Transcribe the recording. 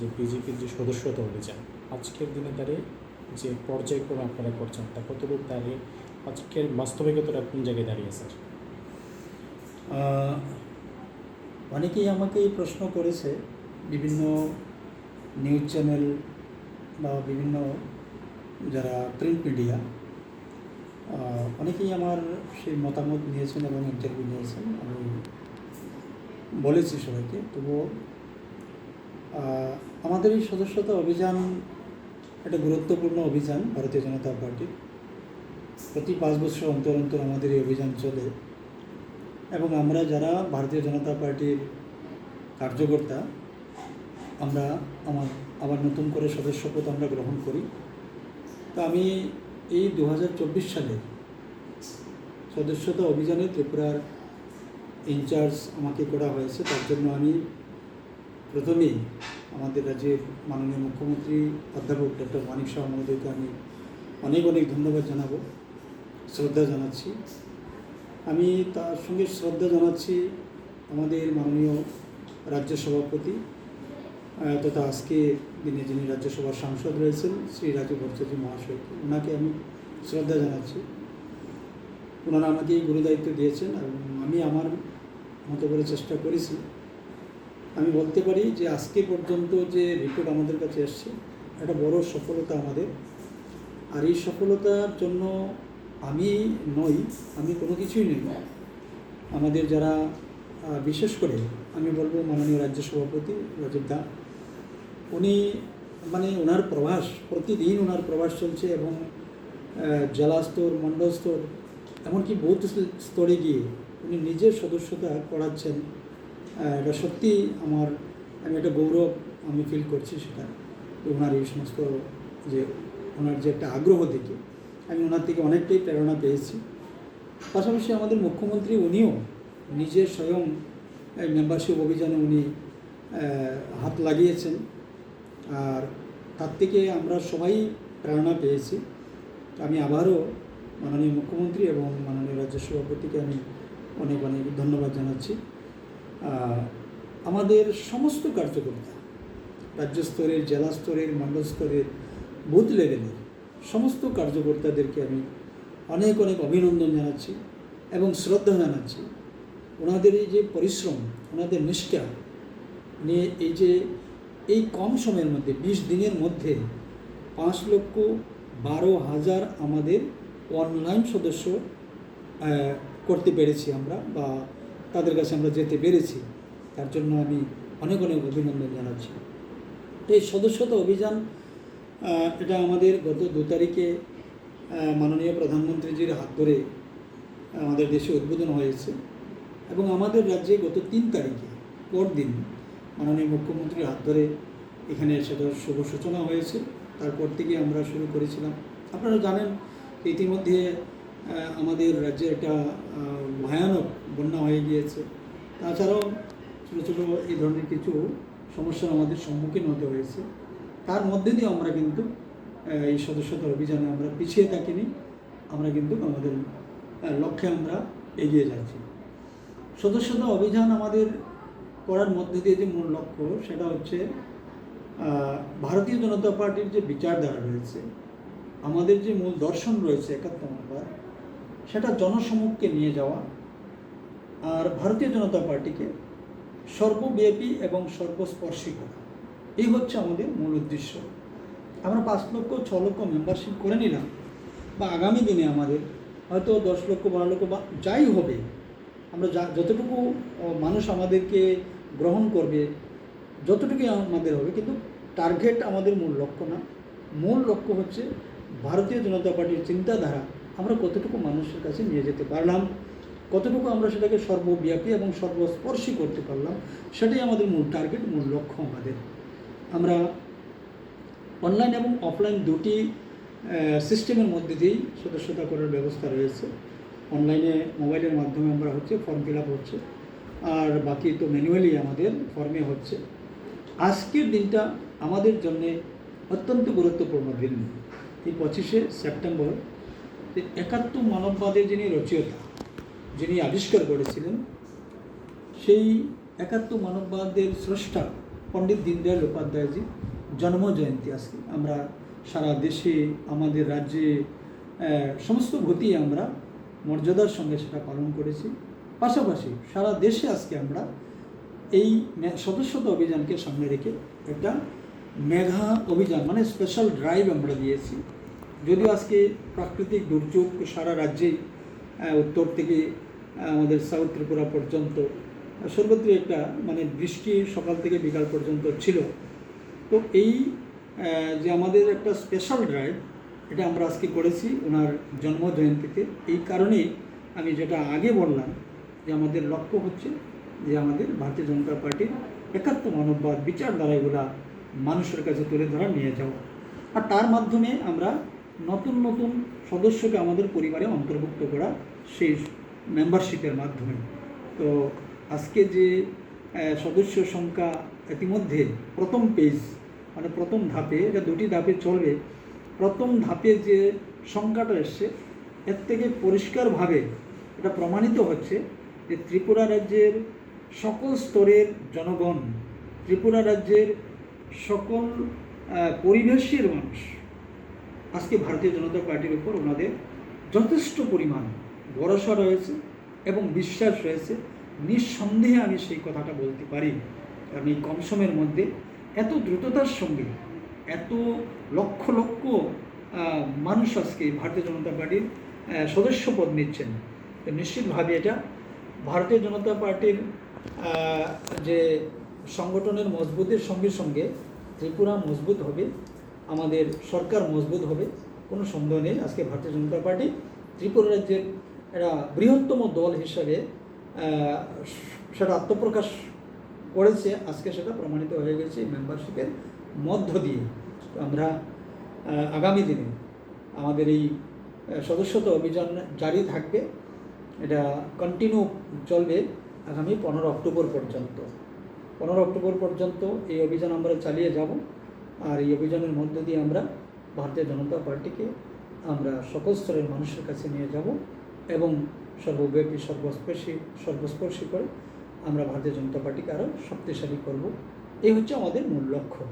যে বিজেপির যে সদস্যতা অভিযান আজকের দিনে দাঁড়িয়ে যে পর্যায়ক্রমে আপনারা করছেন, তা কতদূর দাঁড়িয়ে আজকের বাস্তবিকতাটা কোন জায়গায় দাঁড়িয়ে স্যার অনেকেই আমাকে এই প্রশ্ন করেছে, বিভিন্ন নিউজ চ্যানেল বা বিভিন্ন যারা প্রিন্ট মিডিয়া অনেকেই আমার সেই মতামত নিয়েছেন এবং ইন্টারভিউ নিয়েছেন। আমি বলেছি সবাইকে, তবুও আমাদের এই সদস্যতা অভিযান একটা গুরুত্বপূর্ণ অভিযান ভারতীয় জনতা পার্টির প্রতি পাঁচ বছর অন্তর অন্তর আমাদের এই অভিযান চলে। এবং আমরা যারা ভারতীয় জনতা পার্টির কার্যকর্তা, আমরা আমার আবার নতুন করে সদস্যপদ আমরা গ্রহণ করি। তো আমি এই দু হাজার চব্বিশ সালে সদস্যতা অভিযানে ত্রিপুরার ইনচার্জ আমাকে করা হয়েছে। তার জন্য আমি প্রথমেই আমাদের রাজ্যের মাননীয় মুখ্যমন্ত্রী অধ্যাপক ডক্টর মানিক শাহ মহোদয়কে আমি অনেক অনেক ধন্যবাদ জানাব, শ্রদ্ধা জানাচ্ছি। আমি তার সঙ্গে শ্রদ্ধা জানাচ্ছি আমাদের মাননীয় রাজ্য সভাপতি তথা আজকে দিনে যিনি রাজ্যসভার সাংসদ রয়েছেন, শ্রী রাজু ভট্টাচার্য মহাশয়কে ওনাকে আমি শ্রদ্ধা জানাচ্ছি। ওনারা আমাকে এই গুরুদায়িত্ব দিয়েছেন এবং আমি আমার মতো করে চেষ্টা করেছি আমি বলতে পারি যে আজকে পর্যন্ত যে রিপোর্ট আমাদের কাছে এসছে, একটা বড় সফলতা আমাদের। আর এই সফলতার জন্য আমি নই, আমি কোনো কিছুই নই। আমাদের যারা বিশেষ করে আমি বলব মাননীয় রাজ্য সভাপতি রাজীব দা, উনি মানে ওনার প্রবাস, প্রতিদিন ওনার প্রবাস চলছে এবং জেলা স্তর মণ্ডল স্তর, এমনকি বুথ স্তরে গিয়ে উনি নিজের সদস্যতা করাচ্ছেন। এটা সত্যি আমার, আমি একটা গৌরব আমি ফিল করছি সেটা ওনার এই সমস্ত যে ওনার যে একটা আগ্রহ দেখে, আমি ওনার থেকে অনেকটাই প্রেরণা পেয়েছি। পাশাপাশি আমাদের মুখ্যমন্ত্রী উনিও নিজে স্বয়ং মেম্বারশিপ অভিযানে উনি হাত লাগিয়েছেন। আর তার থেকে আমরা সবাই প্রেরণা পেয়েছি। আমি আবারও মাননীয় মুখ্যমন্ত্রী এবং মাননীয় রাজ্য সভাপতিকে আমি অনেক অনেক ধন্যবাদ জানাচ্ছি। আমাদের সমস্ত কার্যকর্তা, রাজ্য স্তরের, জেলা স্তরের মণ্ডল স্তরের বুথ লেভেলের সমস্ত কার্যকর্তাদেরকে আমি অনেক অনেক অভিনন্দন জানাচ্ছি এবং শ্রদ্ধা জানাচ্ছি। ওনাদের এই যে পরিশ্রম, ওনাদের নিষ্ঠা নিয়ে এই যে এই কম সময়ের মধ্যে, বিশ দিনের মধ্যে পাঁচ লক্ষ বারো হাজার আমাদের অনলাইন সদস্য করতে পেরেছি আমরা বা তাদের কাছে আমরা যেতে পেরেছি, তার জন্য আমি অনেক অনেক অভিনন্দন জানাচ্ছি। তো এই সদস্যতা অভিযান এটা আমাদের গত দু তারিখে মাননীয় প্রধানমন্ত্রীজির হাত ধরে আমাদের দেশে উদ্বোধন হয়েছে এবং আমাদের রাজ্যে গত তিন তারিখে, পরদিন মাননীয় মুখ্যমন্ত্রীর হাত ধরে এখানে সেটার শুভ সূচনা হয়েছে। তারপর থেকে আমরা শুরু করেছিলাম। আপনারা জানেন, ইতিমধ্যে আমাদের রাজ্যে একটা ভয়ানক বন্যা হয়ে গিয়েছে। তাছাড়াও ছোটো ছোটো এই ধরনের কিছু সমস্যার আমাদের সম্মুখীন হতে হয়েছে। তার মধ্যে দিয়ে আমরা কিন্তু এই সদস্যতা অভিযানে আমরা পিছিয়ে থাকিনি। আমরা কিন্তু আমাদের লক্ষ্যে আমরা এগিয়ে যাচ্ছি। সদস্যতা অভিযান আমাদের করার মধ্যে দিয়ে যে মূল লক্ষ্য, সেটা হচ্ছে ভারতীয় জনতা পার্টির যে বিচারধারা রয়েছে, আমাদের যে মূল দর্শন রয়েছে একাত্তমবার সেটা জনসমক্ষে নিয়ে যাওয়া আর ভারতীয় জনতা পার্টিকে সর্বব্যাপী এবং সর্বস্পর্শী করা। এই হচ্ছে আমাদের মূল উদ্দেশ্য। আমরা পাঁচ লক্ষ, ছ লক্ষ মেম্বারশিপ করে নিলাম বা আগামী দিনে আমাদের হয়তো দশ লক্ষ, বারো লক্ষ বা যাই হবে, আমরা যা, যতটুকু মানুষ আমাদেরকে গ্রহণ করবে, যতটুকু আমাদের হবে, কিন্তু টার্গেট আমাদের মূল লক্ষ্য না। মূল লক্ষ্য হচ্ছে ভারতীয় জনতা পার্টির চিন্তাধারা আমরা কতটুকু মানুষের কাছে নিয়ে যেতে পারলাম? কতটুকু আমরা সেটাকে সর্বব্যাপী এবং সর্বস্পর্শী করতে পারলাম? সেটাই আমাদের মূল টার্গেট মূল লক্ষ্য আমাদের। আমরা অনলাইন এবং অফলাইন দুটি সিস্টেমের মধ্যে দিয়েই সদস্যতা করার ব্যবস্থা রয়েছে। অনলাইনে মোবাইলের মাধ্যমে আমরা হচ্ছে ফর্ম ফিল আপ হচ্ছে। আর বাকি তো ম্যানুয়ালি আমাদের ফর্মে হচ্ছে। আজকের দিনটা আমাদের জন্যে অত্যন্ত গুরুত্বপূর্ণ দিন। এই পঁচিশে সেপ্টেম্বর যে একাত্তর মানববাদের যিনি রচয়িতা, যিনি আবিষ্কার করেছিলেন, সেই একাত্ম মানববাদের স্রষ্টা পণ্ডিত দীনদয়াল উপাধ্যায়জি জন্ম জয়ন্তী আজকে। আমরা সারা দেশে, আমাদের রাজ্যে সমস্ত ভূতি আমরা মর্যাদার সঙ্গে সেটা পালন করেছি। পাশাপাশি সারা দেশে আজকে আমরা এই সদস্যতা অভিযানকে সামনে রেখে একটা মেঘা অভিযান মানে স্পেশাল ড্রাইভ আমরা দিয়েছি। যদিও আজকে প্রাকৃতিক দুর্যোগ সারা রাজ্যেই উত্তর থেকে আমাদের সাউথ ত্রিপুরা পর্যন্ত আহ, সর্বত্রই একটা মানে বৃষ্টি সকাল থেকে বিকাল পর্যন্ত ছিল। তো এই যে আমাদের একটা স্পেশাল ড্রাইভ এটা আমরা আজকে করেছি ওনার জন্ম জয়ন্তীতে এই কারণেই আমি যেটা আগে বললাম যে আমাদের লক্ষ্য হচ্ছে যে আমাদের ভারতীয় জনতা পার্টির একাত্ম মানববাদ বিচারধারাগুলা মানুষের কাছে তুলে ধরা নিয়ে যাওয়া। আর তার মাধ্যমে আমরা নতুন নতুন সদস্যকে আমাদের পরিবারে অন্তর্ভুক্ত করা সেই মেম্বারশিপের মাধ্যমে। তো আজকে যে সদস্য সংখ্যা ইতিমধ্যে প্রথম পেজ মানে প্রথম ধাপে, এটা দুটি ধাপে চলবে। প্রথম ধাপে যে সংখ্যাটা এসছে, এর থেকে পরিষ্কারভাবে এটা প্রমাণিত হচ্ছে যে ত্রিপুরা রাজ্যের সকল স্তরের জনগণ, ত্রিপুরা রাজ্যের সকল পরিবেশের মানুষ আজকে ভারতীয় জনতা পার্টির উপর ওনাদের যথেষ্ট পরিমাণ ভরসা রয়েছে এবং বিশ্বাস রয়েছে। নিঃসন্দেহে আমি সেই কথাটা বলতে পারি। কারণ এই কম সময়ের মধ্যে এত দ্রুততার সঙ্গে, এত লক্ষ লক্ষ মানুষ আজকে ভারতীয় জনতা পার্টির সদস্য পদ নিচ্ছেন। নিশ্চিতভাবে এটা ভারতীয় জনতা পার্টির যে সংগঠনের মজবুতের সঙ্গে সঙ্গে ত্রিপুরা মজবুত হবে। আমাদের সরকার মজবুত হবে, কোনো সন্দেহ নেই। আজকে ভারতীয় জনতা পার্টি ত্রিপুরা রাজ্যের একটা বৃহত্তম দল হিসাবে সেটা আত্মপ্রকাশ করেছে। আজকে সেটা প্রমাণিত হয়ে গেছে মেম্বারশিপের মধ্য দিয়ে। আমরা আগামী দিনে আমাদের এই সদস্যতা অভিযান জারি থাকবে। এটা কন্টিনিউ চলবে আগামী পনেরো অক্টোবর পর্যন্ত। পনেরো অক্টোবর পর্যন্ত এই অভিযান আমরা চালিয়ে যাব। আর এই অভিযানের মধ্য দিয়ে আমরা ভারতীয় জনতা পার্টিকে আমরা সকল স্তরের মানুষের কাছে নিয়ে যাব এবং সর্বব্যাপী, সর্বস্পর্শী সর্বস্পর্শী করে আমরা ভারতীয় জনতা পার্টিকে আরও শক্তিশালী করব। এই হচ্ছে আমাদের মূল লক্ষ্য।